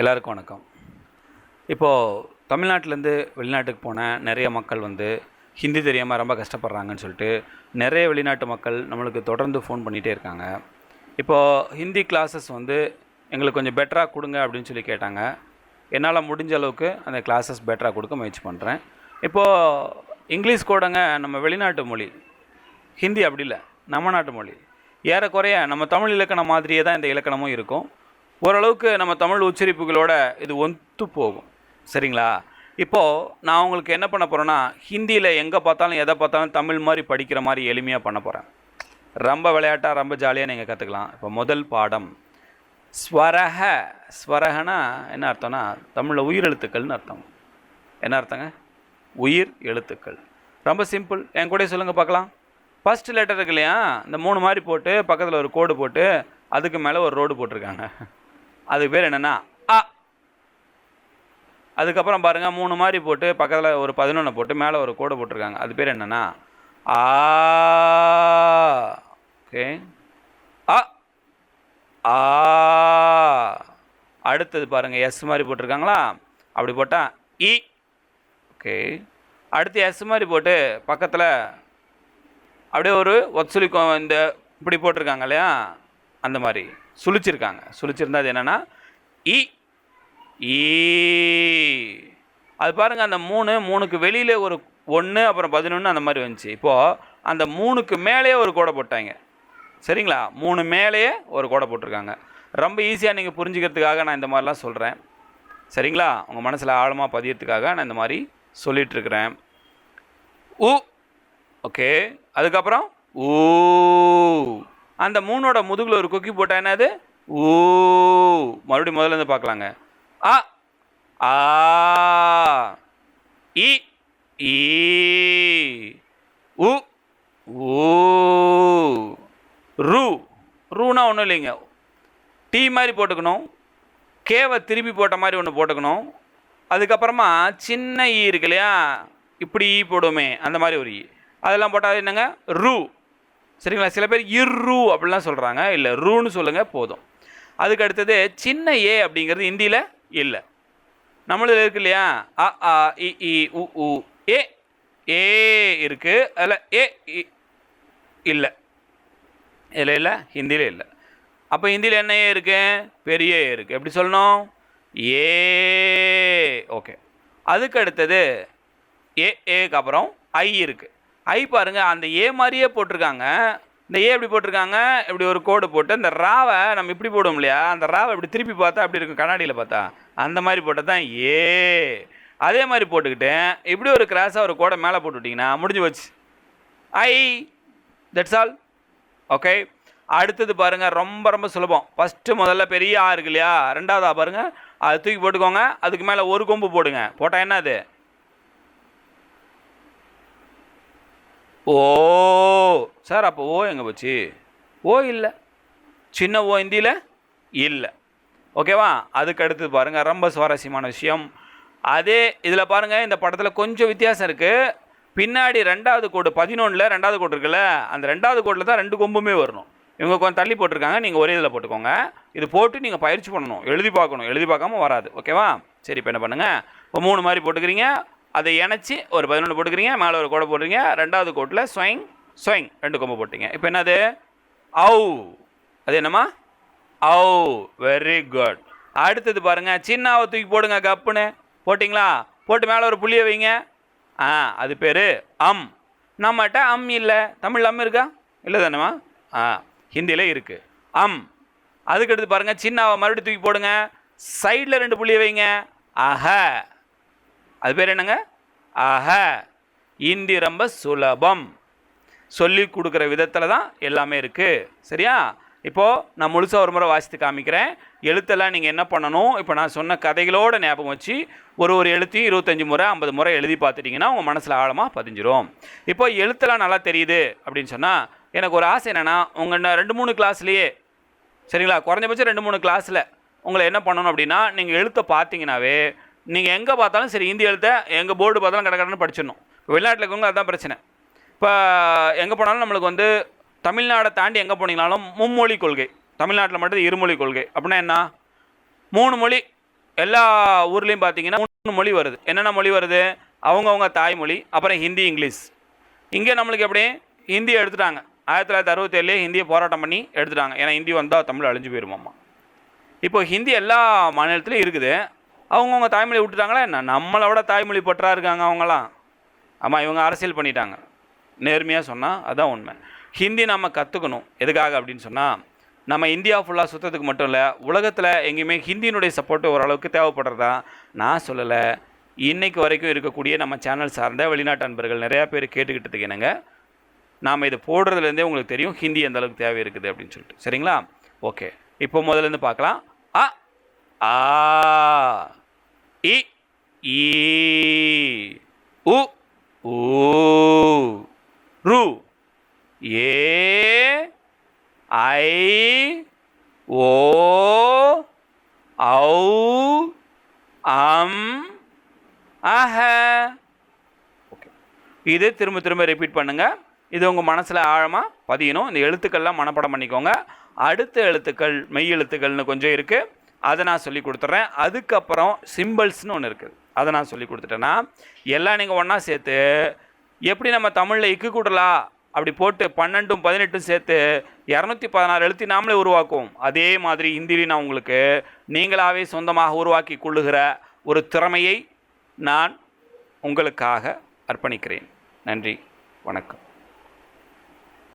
எல்லாருக்கும் வணக்கம். இப்போது தமிழ்நாட்டிலேருந்து வெளிநாட்டுக்கு போன நிறைய மக்கள் வந்து ஹிந்தி தெரியாமல் ரொம்ப கஷ்டப்படுறாங்கன்னு சொல்லிட்டு நிறைய வெளிநாட்டு மக்கள் நம்மளுக்கு தொடர்ந்து ஃபோன் பண்ணிகிட்டே இருக்காங்க. இப்போது ஹிந்தி கிளாஸஸ் வந்து எங்களுக்கு கொஞ்சம் பெட்டராக கொடுங்க அப்படின்னு சொல்லி கேட்டாங்க. என்னால் முடிஞ்ச அளவுக்கு அந்த கிளாஸஸ் பெட்டராக கொடுக்க முயற்சி பண்ணுறேன் இப்போது இங்கிலீஷ் கூடங்க நம்ம வெளிநாட்டு மொழி ஹிந்தி அப்படி இல்லை நம்ம நாட்டு மொழி. ஏறக்குறைய நம்ம தமிழ் இலக்கணம் மாதிரியே தான் இந்த இலக்கணமும் இருக்கும். ஓரளவுக்கு நம்ம தமிழ் உச்சரிப்புகளோட இது ஒத்து போகும். சரிங்களா? இப்போது நான் உங்களுக்கு என்ன பண்ண போகிறேன்னா ஹிந்தியில் எங்கே பார்த்தாலும் எதை பார்த்தாலும் தமிழ் மாதிரி படிக்கிற மாதிரி எளிமையாக பண்ண போகிறேன் ரொம்ப விளையாட்டாக ரொம்ப ஜாலியாக நீங்கள் கற்றுக்கலாம் இப்போ முதல் பாடம். ஸ்வரஹ. ஸ்வரகனா என்ன அர்த்தம்னா தமிழில் உயிர் எழுத்துக்கள்னு அர்த்தம். என்ன அர்த்தங்க? உயிர் எழுத்துக்கள். ரொம்ப சிம்பிள். என் கூட சொல்லுங்கள் பார்க்கலாம். ஃபஸ்ட் லெட்டர் இருக்கு இல்லையா? இந்த மூணு மாதிரி போட்டு பக்கத்தில் ஒரு கோடு போட்டு அதுக்கு மேலே ஒரு ரோடு போட்டிருக்காங்க. அதுக்கு பேர் என்னென்னா அ. அதுக்கப்புறம் பாருங்கள் மூணு மாதிரி போட்டு பக்கத்தில் ஒரு பதினொன்று போட்டு மேலே ஒரு கோடு போட்டிருக்காங்க. அது பேர் என்னென்னா ஆ. ஓகே. அ. ஆ. அடுத்தது பாருங்கள் எஸ் மாதிரி போட்டிருக்காங்களா? அப்படி போட்டால் இ. ஓகே. அடுத்து எஸ் மாதிரி போட்டு பக்கத்தில் அப்படியே ஒரு ஒத்துலிக்கும் இந்த இப்படி போட்டிருக்காங்க இல்லையா? அந்த மாதிரி சுழிச்சிருக்காங்க. சுழிச்சிருந்தா அது என்னென்னா இ ஈ. அது பாருங்கள் அந்த மூணு மூணுக்கு வெளியில் ஒரு ஒன்று அப்புறம் பதினொன்று அந்த மாதிரி வந்துச்சு. இப்போது அந்த மூணுக்கு மேலேயே ஒரு கோடை போட்டாங்க. சரிங்களா? மூணு மேலேயே ஒரு கோடை போட்டிருக்காங்க. ரொம்ப ஈஸியாக நீங்கள் புரிஞ்சுக்கிறதுக்காக நான் இந்த மாதிரிலாம் சொல்கிறேன் சரிங்களா? உங்கள் மனசில் ஆழமாக பதியறதுக்காக நான் இந்த மாதிரி சொல்லிகிட்ருக்கிறேன் உ ஓகே. அதுக்கப்புறம் ஊ. அந்த மூணோட முதுகில் ஒரு கொக்கி போட்டால் என்னது? ஊ. மறுபடியும் முதல்ல இருந்து பார்க்கலாங்க. அ. ஆ. இ. ஈ. உ. ஊ. ரூ. ரூனா ஒன்றும் இல்லைங்க. டீ மாதிரி போட்டுக்கணும். கேவை திருப்பி போட்ட மாதிரி ஒன்று போட்டுக்கணும். அதுக்கப்புறமா சின்ன ஈ இருக்கு இல்லையா? இப்படி ஈ போடுவோமே அந்த மாதிரி ஒரு ஈ. அதெல்லாம் போட்டால் என்னங்க? ரூ. சரிங்களா? சில பேர் இர்ரு அப்படிலாம் சொல்கிறாங்க இல்லை ரூன்னு சொல்லுங்கள் போதும். அதுக்கு அடுத்தது சின்ன ஏ அப்படிங்கிறது ஹிந்தியில் இல்லை. நம்மளதில் இருக்கு இல்லையா? அ ஆ இ இ உ உ ஏ. ஏ இருக்குது அதில் ஏ இ இல்லை. இல்லை ஹிந்தியில் இல்லை. அப்போ ஹிந்தியில் என்ன ஏ இருக்கு? பெரிய ஏ இருக்குது எப்படி சொல்லணும்? ஏ. ஓகே. அதுக்கு அடுத்தது ஏ ஏக்கு அப்புறம் ஐ இருக்குது ஐ பாருங்க அந்த ஏ மாதிரியே போட்டிருக்காங்க. இந்த ஏ எப்படி போட்டிருக்காங்க? இப்படி ஒரு கோடு போட்டு இந்த ராவை நம்ம இப்படி போடுவோம் இல்லையா? அந்த ராவை இப்படி திருப்பி பார்த்தா அப்படி இருக்கும்? கண்ணாடியில் பார்த்தா. அந்த மாதிரி போட்டது தான் ஏ அதே மாதிரி போட்டுக்கிட்டு இப்படி ஒரு கிராஸாக ஒரு கோடை மேலே போட்டு விட்டிங்கன்னா முடிஞ்சு போச்சு. ஐ தட்ஸ் ஆல் ஓகே அடுத்தது பாருங்க ரொம்ப ரொம்ப சுலபம். ஃபஸ்ட்டு முதல்ல பெரிய ஆ இருக்கு இல்லையா? ரெண்டாவது ஆ பாருங்கள் அதை தூக்கி போட்டுக்கோங்க. அதுக்கு மேலே ஒரு கொம்பு போடுங்க. போட்டால் என்ன அது? ஓ சார் அப்போ ஓ எங்கே போச்சு? ஓ இல்லை. சின்ன ஓ ஹிந்தியில் இல்லை. ஓகேவா? அதுக்கடுத்து பாருங்கள் ரொம்ப சுவாரஸ்யமான விஷயம். அதே இதில் பாருங்கள் இந்த படத்தில் கொஞ்சம் வித்தியாசம் இருக்குது பின்னாடி ரெண்டாவது கோடு பதினொன்றில் ரெண்டாவது கோடு இருக்குல்ல அந்த ரெண்டாவது கோடில் தான் ரெண்டு கொம்புமே வரணும். இவங்க கொஞ்சம் தள்ளி போட்டிருக்காங்க நீங்கள் ஒரே இதில் போட்டுக்கோங்க. இது போட்டு நீங்கள் பயிற்சி பண்ணணும் எழுதி பார்க்கணும். எழுதி பார்க்காம வராது. ஓகேவா? சரி இப்போ என்ன பண்ணுங்கள் இப்போ மூணு மாதிரி போட்டுக்கிறீங்க. அதை இணைச்சி ஒரு பதினொன்று போட்டுக்கிறீங்க மேலே ஒரு கோடை போடுறீங்க ரெண்டாவது கோட்டில் ஸ்வைங் ஸ்வைங் ரெண்டு கொம்பு போட்டீங்க. இப்போ என்னது? ஔ. அது என்னம்மா? ஔ. வெரி குட் அடுத்தது பாருங்கள் சின்னாவை தூக்கி போடுங்க கப்புன்னு. போட்டிங்களா? போட்டு மேலே ஒரு புள்ளியை வைங்க. ஆ அது பேர் அம். நம்மகிட்ட அம் இல்லை. தமிழ் அம் இருக்கா? இல்லை தானேம்மா? ஆ ஹிந்தியில் இருக்குது அம். அதுக்கடுத்து பாருங்கள் சின்னாவை மறுபடியும் தூக்கி போடுங்க. சைடில் ரெண்டு புள்ளியை வைங்க. அஹ. அது பேர் என்னங்க? ஆஹ இந்தி ரொம்ப சுலபம். சொல்லி கொடுக்குற விதத்தில் தான் எல்லாமே இருக்குது சரியா? இப்போது நான் முழுசாக ஒரு முறை வாசித்து காமிக்கிறேன். எழுத்தெல்லாம் நீங்கள் என்ன பண்ணணும்? இப்போ நான் சொன்ன கதைகளோட ஞாபகம் வச்சு ஒரு ஒரு எழுத்தையும் இருபத்தஞ்சி முறை ஐம்பது முறை எழுதி பார்த்துட்டிங்கன்னா உங்கள் மனசில் ஆழமாக பதிஞ்சிரும். இப்போ எழுத்தெல்லாம் நல்லா தெரியுது அப்படின்னு சொன்னால் எனக்கு ஒரு ஆசை என்னென்னா உங்கள் ரெண்டு மூணு கிளாஸ்லேயே சரிங்களா? குறைஞ்சபட்சம் ரெண்டு மூணு கிளாஸில் உங்களை என்ன பண்ணணும் அப்படின்னா நீங்கள் எழுத்தை பார்த்தீங்கன்னாவே நீங்கள் எங்கே பார்த்தாலும் சரி ஹிந்தி எழுத்தை எங்கள் போர்டு பார்த்தாலும் கடை கடன்னு படிச்சிடணும். இப்போ வெளிநாட்டில் இருக்கவங்க அதுதான் பிரச்சனை. இப்போ எங்கே போனாலும் நம்மளுக்கு வந்து தமிழ்நாடை தாண்டி எங்கே போனீங்கனாலும் மும்மொழி கொள்கை. தமிழ்நாட்டில் மட்டும் இருமொழி கொள்கை. அப்படின்னா என்ன? மூணு மொழி எல்லா ஊர்லேயும் பார்த்தீங்கன்னா மூணு மொழி வருது. என்னென்ன மொழி வருது? அவங்கவுங்க தாய்மொழி அப்புறம் ஹிந்தி இங்கிலீஷ். இங்கே நம்மளுக்கு எப்படி? ஹிந்தி எடுத்துட்டாங்க. ஆயிரத்தி தொள்ளாயிரத்தி அறுபத்தேழுலேயே ஹிந்தியை போராட்டம் பண்ணி எடுத்துட்டாங்க. ஏன்னா ஹிந்தி வந்தால் தமிழ் அழிஞ்சு போயிருமாம்மா. இப்போ ஹிந்தி எல்லா மாநிலத்திலையும் இருக்குது. அவங்கவுங்க தாய்மொழி விட்டுட்டாங்களா என்ன? நம்மளை விட தாய்மொழி பற்றா இருக்காங்க அவங்களாம் ஆமாம் இவங்க அரசியல் பண்ணிட்டாங்க. நேர்மையாக சொன்னால் அதுதான் உண்மை. ஹிந்தி நம்ம கற்றுக்கணும் எதுக்காக அப்படின்னு சொன்னால் நம்ம இந்தியா ஃபுல்லாக சுற்றத்துக்கு மட்டும் இல்லை உலகத்தில் எங்கேயுமே ஹிந்தியினுடைய சப்போர்ட்டு ஓரளவுக்கு தேவைப்படுறதா நான் சொல்லலை. இன்றைக்கு வரைக்கும் இருக்கக்கூடிய நம்ம சேனல் சார்ந்த வெளிநாட்டு அன்பர்கள் நிறையா பேர் கேட்டுக்கிட்டதுக்கு என்னங்க? நாம் இது போடுறதுலேருந்தே உங்களுக்கு தெரியும் ஹிந்தி எந்த அளவுக்கு தேவை இருக்குது அப்படின்னு சொல்லிட்டு. சரிங்களா? ஓகே. இப்போ முதல்ல இருந்து பார்க்கலாம். ஆ! ஆ! இ ஈ உ ஊ ரு. ஏ ஐ ஓ ஔ அம் அஹ. ஓகே. இது திரும்ப திரும்ப ரிப்பீட் பண்ணுங்க. இது உங்கள் மனசில் ஆழமாக பதியணும். இந்த எழுத்துக்கள்லாம் மனப்பாடம் பண்ணிக்கோங்க. அடுத்த எழுத்துக்கள் மெய் எழுத்துக்கள்னு கொஞ்சம் இருக்குது அதை நான் சொல்லி கொடுத்துட்றேன். அதுக்கப்புறம் சிம்பிள்ஸ்னு ஒன்று இருக்குது. அதை நான் சொல்லி கொடுத்துட்டேன்னா எல்லாம் நீங்கள் ஒன்றா சேர்த்து எப்படி நம்ம தமிழில் இக்கு கூடலா அப்படி போட்டு பன்னெண்டும் பதினெட்டும் சேர்த்து இரநூத்தி பதினாறு எழுத்தி நாமளே உருவாக்குவோம். அதே மாதிரி ஹிந்திலையும் நான் உங்களுக்கு நீங்களாகவே சொந்தமாக உருவாக்கி கொள்ளுகிற ஒரு திறமையை நான் உங்களுக்காக அர்ப்பணிக்கிறேன். நன்றி. வணக்கம்.